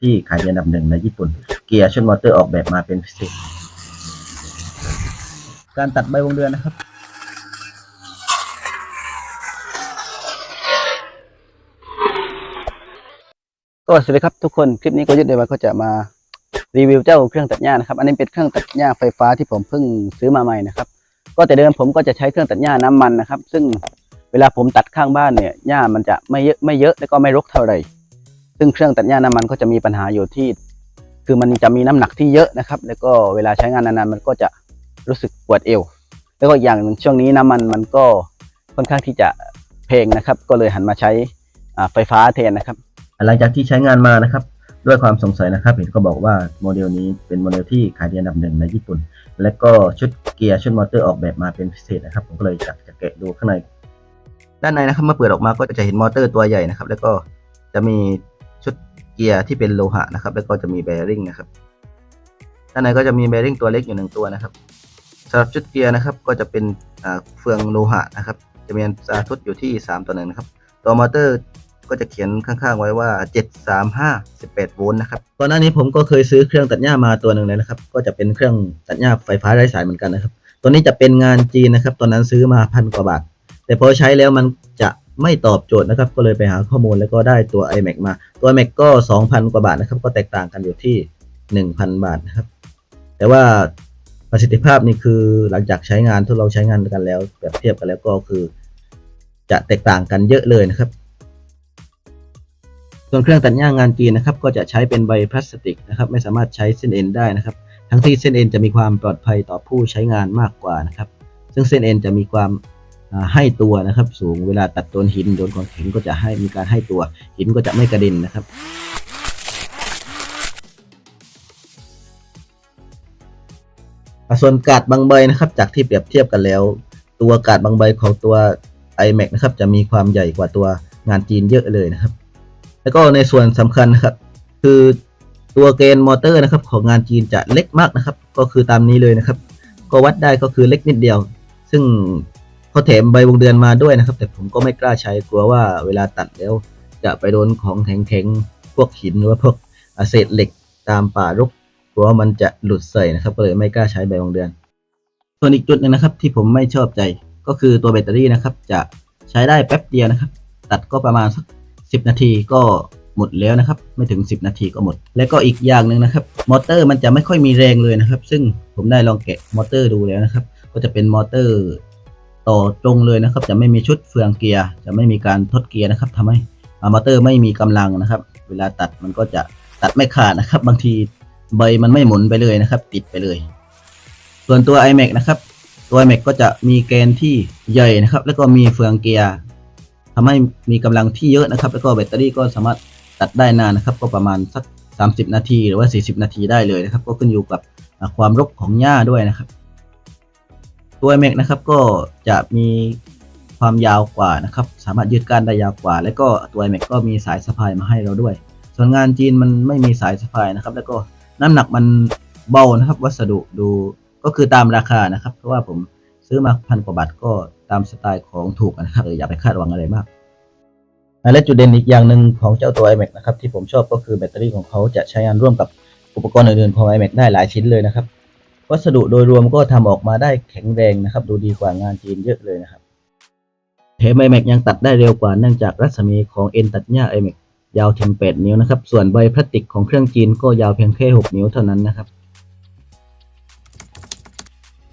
ที่ขายดีอันดับหนึ่งในญี่ปุ่น เกียร์ชุดมอเตอร์ออกแบบมาเป็นพิเศษ การตัดใบวงเดือนนะครับ ก็สวัสดีครับทุกคน คลิปนี้ก็ยึดเดยวมาก็จะมารีวิวเจ้าเครื่องตัดหญ้านะครับ อันนี้เป็นเครื่องตัดหญ้าไฟฟ้าที่ผมเพิ่งซื้อมาใหม่นะครับ ก็แต่เดิมผมก็จะใช้เครื่องตัดหญ้าน้ำมันนะครับ ซึ่งเวลาผมตัดข้างบ้านเนี่ยหญ้ามันจะไม่เยอะไม่เยอะแล้วก็ไม่รกเท่าไหร่ ซึ่งเครื่องตัดหญ้าน้ำมันก็จะมีปัญหาอยู่ที่ คือมันจะมีน้ำหนักที่เยอะนะครับ แล้วก็เวลาใช้งานนานๆมันก็จะรู้สึกปวดเอว แล้วก็อีกอย่างหนึ่งช่วงนี้น้ำมันมันก็ค่อนข้างที่จะแพงนะครับ ก็เลยหันมาใช้อ่าไฟฟ้าแทนนะครับ หลังจากที่ใช้งานมานะครับ ด้วยความสงสัยนะครับ เห็นก็บอกว่าโมเดลนี้เป็นโมเดลที่ขายดีอันดับหนึ่งในญี่ปุ่น และก็ชุดเกียร์ชุดมอเตอร์ออกแบบมาเป็นพิเศษนะครับ ผมก็เลยอยากจะแกะดูข้างใน ด้านในนะครับเมื่อเปิดออกมาก็จะเห็นมอเตอร์ตัวใหญ่นะครับ แล้วก็จะมีชุด เกียร์ที่เป็นโลหะนะครับ แล้วก็จะมีแบริ่งนะครับด้านในก็จะมีแบริ่งตัวเล็กอยู่หนึ่งตัวนะครับสำหรับชุดเกียร์นะครับก็จะเป็นเฟืองโลหะนะครับ จะมีสาทุดอยู่ที่ 3 ต่อหนึ่งนะครับ ตัวมอเตอร์ก็จะเขียนข้างๆไว้ว่า 735 18 โวลต์นะครับก่อนหน้านี้ผมก็เคยซื้อเครื่องตัดหญ้ามาตัวหนึ่งเลยนะครับ ก็จะเป็นเครื่องตัดหญ้าไฟฟ้าไร้สายเหมือนกันนะครับ ตัวนี้จะเป็นงานจีนนะครับ ตอนนั้นซื้อมาพันกว่าบาท แต่พอใช้แล้วมันจะ ไม่ตอบโจทย์นะครับ ก็เลยไปหาข้อมูลแล้วก็ได้ตัว iMac มา ตัว iMac ก็ 2,000 กว่าบาทนะครับ ก็แตกต่างกันอยู่ที่ 1,000 บาทนะครับ แต่ว่าประสิทธิภาพนี่คือหลังจากใช้งานทดลองใช้งานกันแล้วแบบเทียบกันแล้วก็คือ จะแตกต่างกันเยอะเลยนะครับ ส่วนเครื่องตัดหญ้างานจีนนะครับ ก็จะใช้เป็นใบพลาสติกนะครับ ไม่สามารถใช้เส้นเอ็นได้นะครับ ทั้งที่เส้นเอ็นจะมีความปลอดภัยต่อผู้ใช้งานมากกว่านะครับ ซึ่งเส้นเอ็นจะมีความ ให้ตัวนะครับ สูงเวลาตัดโดนหินโดนของแข็งก็จะให้มีการให้ตัวหินก็จะไม่กระเด็นนะครับส่วนกาดบางใบนะครับ จากที่เปรียบเทียบกันแล้ว ตัวกาดบางใบของตัว iMac นะครับ จะมีความใหญ่กว่าตัวงานจีนเยอะเลยนะครับ แล้วก็ในส่วนสำคัญนะครับ คือตัวเกณฑ์มอเตอร์นะครับ ของงานจีนจะเล็กมากนะครับ ก็คือตามนี้เลยนะครับ ก็วัดได้ก็คือเล็กนิดเดียว ซึ่ง เขาแถมใบวงเดือนมาด้วยนะครับ แต่ผมก็ไม่กล้าใช้กลัวว่าเวลาตัดแล้ว จะไปโดนของแข็งๆพวกหินหรือว่าพวกอะเศษเหล็กตามป่ารกกลัวมันจะหลุดใส่นะครับ ก็เลยไม่กล้าใช้ใบวงเดือน ส่วนอีกจุดหนึงนะครับ ที่ผมไม่ชอบใจก็คือตัวแบตเตอรี่นะครับ จะใช้ได้แป๊บเดียวนะครับ ตัดก็ประมาณสักสินาทีก็หมดแล้วนะครับ ไม่ถึง 10 นาทีก็หมด และก็อีกอย่างหนึ่งนะครับ มอเตอร์มันจะไม่ค่อยมีแรงเลยนะครับ ซึ่งผมได้ลองแกะมอเตอร์ดูแล้วนะครับ ก็จะเป็นมอเตอร์ ต่อตรงเลยนะครับ จะไม่มีชุดเฟืองเกียร์ จะไม่มีการทดเกียร์นะครับทำให้อามอเตอร์ไม่มีกำลังนะครับ เวลาตัดมันก็จะตัดไม่ขาดนะครับ บางทีใบมันไม่หมุนไปเลยนะครับ ติดไปเลย ส่วนตัว iMac นะครับตัว iMac ก็จะมีแกนที่ใหญ่นะครับ แล้วก็มีเฟืองเกียร์ทำให้มีกำลังที่เยอะนะครับ แล้วก็แบตเตอรี่ก็สามารถตัดได้นานนะครับ ก็ประมาณสัก 30 นาที หรือว่า 40 นาทีได้เลยนะครับ ก็ขึ้นอยู่กับความรกของหญ้าด้วยนะครับ ตัว iMac นะครับก็จะมีความยาวกว่านะครับ สามารถยืดก้านได้ยาวกว่า แล้วก็ตัว iMac ก็มีสายสะพายมาให้เราด้วย ส่วนงานจีนมันไม่มีสายสะพายนะครับ แล้วก็น้ำหนักมันเบานะครับ วัสดุดูก็คือตามราคานะครับ เพราะว่าผมซื้อมาพันกว่าบาทก็ตามสไตล์ของถูกนะครับอย่าไปคาดหวังอะไรมาก และจุดเด่นอีกอย่างหนึ่งของเจ้าตัว iMac นะครับที่ผมชอบก็คือแบตเตอรี่ของเขาจะใช้งานร่วมกับอุปกรณ์อื่นๆของ iMac ได้หลายชิ้นเลยนะครับ วัสดุโดยรวมก็ทำออกมาได้แข็งแรงนะครับ ดูดีกว่างานจีนเยอะเลยนะครับเทมไอแม็กยังตัดได้เร็วกว่าเนื่องจากรัศมีของเอ็นตัดหญ้าไอแม็กยาวถึง8นิ้วนะครับ ส่วนใบพลาสติกของเครื่องจีนก็ยาวเพียงแค่6นิ้วเท่านั้นนะครับ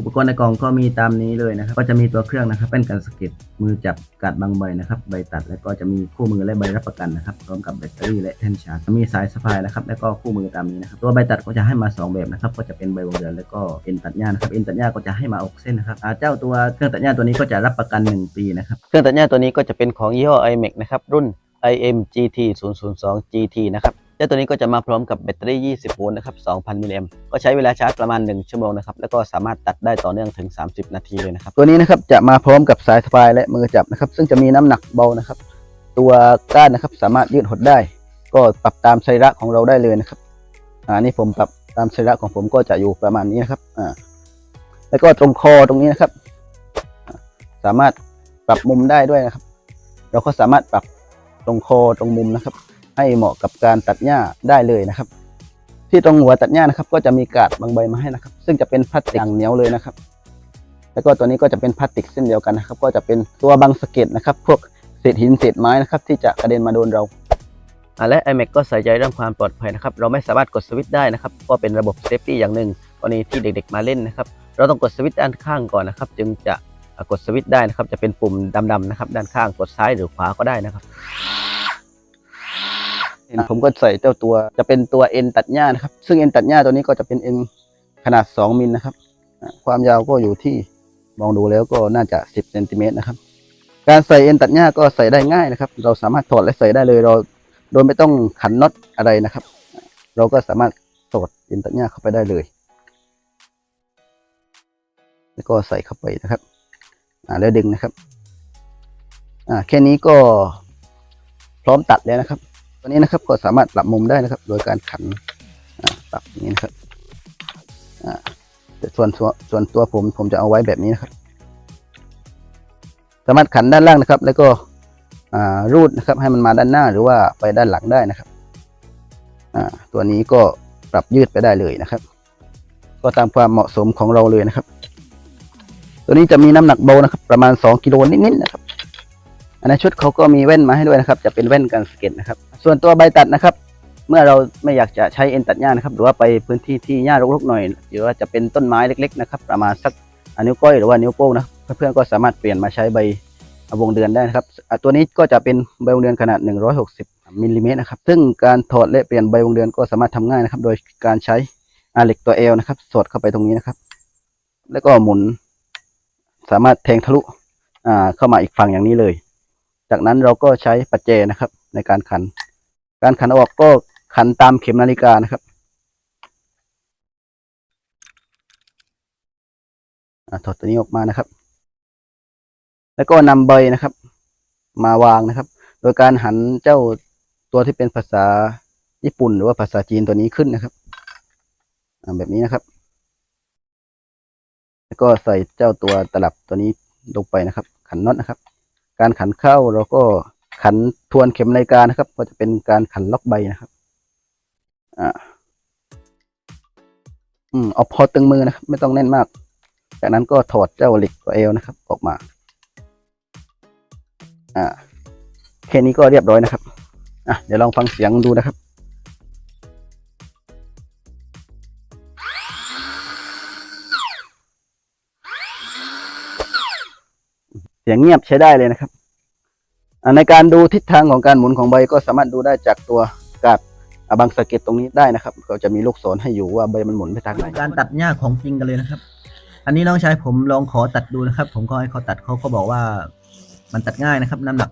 อุปกรณ์ในกล่องก็มีตามนี้เลยนะครับ ก็จะมีตัวเครื่องนะครับเป็นการสเก็ดมือจับกัดบางใบนะครับ ใบตัดแล้วก็จะมีคู่มือและใบรับประกันนะครับพร้อมกับแบตเตอรี่และแท่นชาร์จมีสายสะพายนะครับ แล้วก็คู่มือตามนี้นะครับตัวใบตัดก็จะให้มา 2 แบบนะครับ ก็จะเป็นใบวงเดือนแล้วก็เอ็นตัดหญ้านะครับเอ็นตัดหญ้าก็จะให้มาอกเส้นนะครับเจ้าตัวเครื่องตัดหญ้าตัวนี้ก็จะรับประกัน 1 ปีนะครับเครื่องตัดหญ้าตัวนี้ก็จะเป็นของยี่ห้อ iMac นะครับรุ่น IM GT 002 GT นะครับ จ้าตัวนี้ก็จะมาพร้อมกับแบตเตอรี่ 20 โวลต์นะครับ 2,000 มิลลิแอมป์ก็ใช้เวลาชาร์จประมาณ 1 ชั่วโมงนะครับ แล้วก็สามารถตัดได้ต่อเนื่องถึง 30 นาทีเลยนะครับ ตัวนี้นะครับจะมาพร้อมกับสายสะพายและมือจับนะครับ ซึ่งจะมีน้ำหนักเบานะครับ ตัวก้านนะครับสามารถยืดหดได้ ก็ปรับตามไซระของเราได้เลยนะครับ อ่า นี่ผมปรับตามไซระของผมก็จะอยู่ประมาณนี้นะครับ อ่า แล้วก็ตรงคอตรงนี้นะครับ สามารถปรับมุมได้ด้วยนะครับ เราก็สามารถปรับตรงคอตรงมุมนะครับ ให้เหมาะกับการตัดหญ้าได้เลยนะครับ ที่ตรงหัวตัดหญ้านะครับ ก็จะมีกาดบางใบมาให้นะครับ ซึ่งจะเป็นพลาสติกอย่างเหนียวเลยนะครับ แล้วก็ตัวนี้ก็จะเป็นพลาสติกเส้นเดียวกันนะครับ ก็จะเป็นตัวบังสะเก็ดนะครับ พวกเศษหินเศษไม้นะครับ ที่จะกระเด็นมาโดนเราและ iMac ก็ใส่ใจเรื่องความปลอดภัยนะครับ เราไม่สามารถกดสวิตช์ได้นะครับก็เป็นระบบเซฟตี้อย่างหนึ่งกรณีที่เด็กๆมาเล่นนะครับ เราต้องกดสวิตช์ด้านข้างก่อนนะครับ จึงจะกดสวิตช์ได้นะครับ จะเป็นปุ่มดำๆนะครับ ด้านข้างกดซ้ายหรือขวาก็ได้นะครับ ผมก็ใส่เจ้าตัวจะเป็นตัวเอ็นตัดหญ้านะครับ ซึ่งเอ็นตัดหญ้าตัวนี้ก็จะเป็นเอ็นขนาด 2 มิลนะครับ ความยาวก็อยู่ที่มองดูแล้วก็น่าจะ 10เซนติเมตรนะครับ การใส่เอ็นตัดหญ้าก็ใส่ได้ง่ายนะครับ เราสามารถถอดและใส่ได้เลยเราโดยไม่ต้องขันน็อตอะไรนะครับ เราก็สามารถถอดเอ็นตัดหญ้าเข้าไปได้เลย แล้วก็ใส่เข้าไปนะครับอ่าแล้วดึงนะครับอ่าแค่นี้ก็พร้อมตัดแล้วนะครับ ตัวนี้นะครับก็สามารถปรับมุมได้นะครับ โดยการขันปรับนี้นะครับแต่ส่วนส่วนตัวผมผมจะเอาไว้แบบนี้นะครับ สามารถขันด้านล่างนะครับ แล้วก็รูดนะครับ ให้มันมาด้านหน้าหรือว่าไปด้านหลังได้นะครับตัวนี้ก็ปรับยืดไปได้เลยนะครับ ก็ตามความเหมาะสมของเราเลยนะครับ ตัวนี้จะมีน้ำหนักเบานะครับ ประมาณ 2กิโลนิดๆนะครับอันในชุดเขาก็มีแว่นมาให้ด้วยนะครับ จะเป็นแว่นกันสเก็ตนะครับ ส่วนตัวใบตัดนะครับ เมื่อเราไม่อยากจะใช้เอ็นตัดหญ้านะครับ หรือว่าไปพื้นที่ที่หญ้ารกๆหน่อย หรือว่าจะเป็นต้นไม้เล็ก ๆ นะครับ ประมาณสักอนิ้วก้อยหรือว่านิ้วโป้งนะเพื่อนๆก็สามารถเปลี่ยนมาใช้ใบวงเดือนได้นะครับ ตัวนี้ก็จะเป็นใบวงเดือนขนาด 160มิลลิเมตรนะครับ ซึ่งการถอดและเปลี่ยนใบวงเดือนก็สามารถทำง่ายนะครับ โดยการใช้อเหล็กตัวเอลนะครับ สอดเข้าไปตรงนี้นะครับ แล้วก็หมุนสามารถแทงทะลุเข้ามาอีกฝั่งอย่างนี้เลย จากนั้นเราก็ใช้ปัจเจนะครับ ในการขัน การขันออกก็ขันตามเข็มนาฬิกานะครับอ่าถอดตัวนี้ออกมานะครับ แล้วก็นำใบนะครับ มาวางนะครับ โดยการหันเจ้าตัวที่เป็นภาษาญี่ปุ่น หรือว่าภาษาจีนตัวนี้ขึ้นนะครับอ่าแบบนี้นะครับ แล้วก็ใส่เจ้าตัวตลับตัวนี้ลงไปนะครับ ขันน็อตนะครับ การขันเข้าเราก็ ขันทวนเข็มนาฬิกานะครับ ก็จะเป็นการขันล็อกใบนะครับอ่าอืมเอาพอตึงมือนะครับ ไม่ต้องแน่นมาก จากนั้นก็ถอดเจ้าเหล็กตัวเอลนะครับ ออกมา อ่าแค่นี้ก็เรียบร้อยนะครับอะเดี๋ยวลองฟังเสียงดูนะครับเสียงเงียบใช้ได้เลยนะครับ ในการดูทิศทางของการหมุนของใบก็สามารถดูได้จากตัวกาดอ่าบางสะเก็ตตรงนี้ได้นะครับ ก็จะมีลูกศรให้อยู่ว่าใบมันหมุนไปทางไหนการตัดหญ้าของจริงกันเลยนะครับ อันนี้น้องชายผมลองขอตัดดูนะครับ ผมก็ให้เขาตัดเขาก็บอกว่า มันตัดง่ายนะครับ น้ำหนัก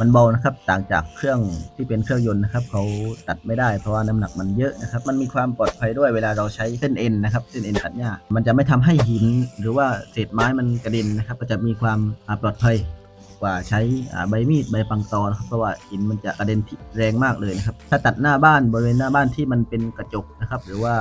มันเบานะครับ ต่างจากเครื่องที่เป็นเครื่องยนต์นะครับเขาตัดไม่ได้เพราะว่าน้ำหนักมันเยอะนะครับ มันมีความปลอดภัยด้วยเวลาเราใช้เส้นเอ็นนะครับเส้นเอ็นตัดหญ้ามันจะไม่ทำให้หินหรือว่าเศษไม้มันกระเด็นนะครับ ก็จะมีความปลอดภัย กว่าใช้ใบมีดใบปังตอนะครับเพราะว่าหินมันจะกระเด็นแรงมากเลยนะครับ ถ้าตัดหน้าบ้านบริเวณหน้าบ้านที่มันเป็นกระจกนะครับ หรือว่า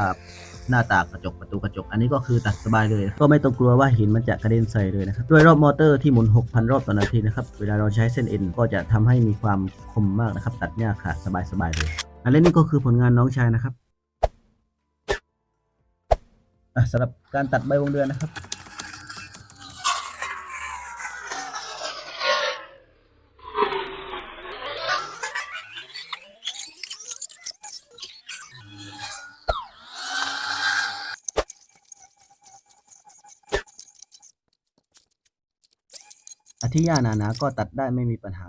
หน้าต่างกระจกประตูกระจก อันนี้ก็คือตัดสบายเลย ก็ไม่ต้องกลัวว่าหินมันจะกระเด็นใส่เลยนะครับด้วยรอบมอเตอร์ที่หมุน 6,000 รอบต่อนาทีนะครับเวลาเราใช้เส้นเอ็นก็จะทำให้มีความคมมากนะครับ ตัดหญ้าขาดสบายๆเลยอันนี้ก็คือผลงานน้องชายนะครับอะสำหรับการตัดใบวงเดือนนะครับ ที่หญ้าหนาๆก็ตัดได้ไม่มีปัญหา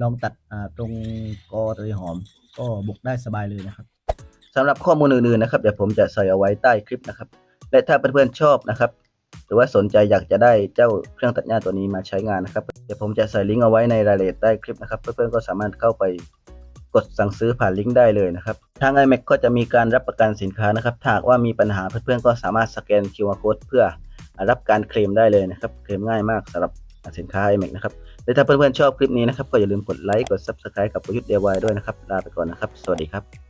ลองตัดตรงกอเตยหอม ก็บุกได้สบายเลยนะครับสำหรับข้อมูลอื่นๆนะครับเดี๋ยวผมจะใส่เอาไว้ใต้คลิปนะครับ และถ้าเพื่อนๆชอบนะครับ หรือว่าสนใจอยากจะได้เจ้าเครื่องตัดหญ้าตัวนี้มาใช้งานนะครับ เดี๋ยวผมจะใส่ลิงก์เอาไว้ในรายละเอียดใต้คลิปนะครับ เพื่อนๆก็สามารถเข้าไป กดสั่งซื้อผ่านลิงก์ได้เลยนะครับ ทาง iMac ก็จะมีการรับประกันสินค้านะครับถ้าหากว่ามีปัญหาเพื่อนๆก็สามารถสแกน QR code เพื่อรับการเคลมได้เลยนะครับ เคลมง่ายมากสำหรับสินค้า iMac นะครับและถ้าเพื่อนๆชอบคลิปนี้นะครับ ก็อย่าลืมกดไลค์ กด Subscribe กับประยุทธ์ไว้ด้วยนะครับ ลาไปก่อนนะครับ สวัสดีครับ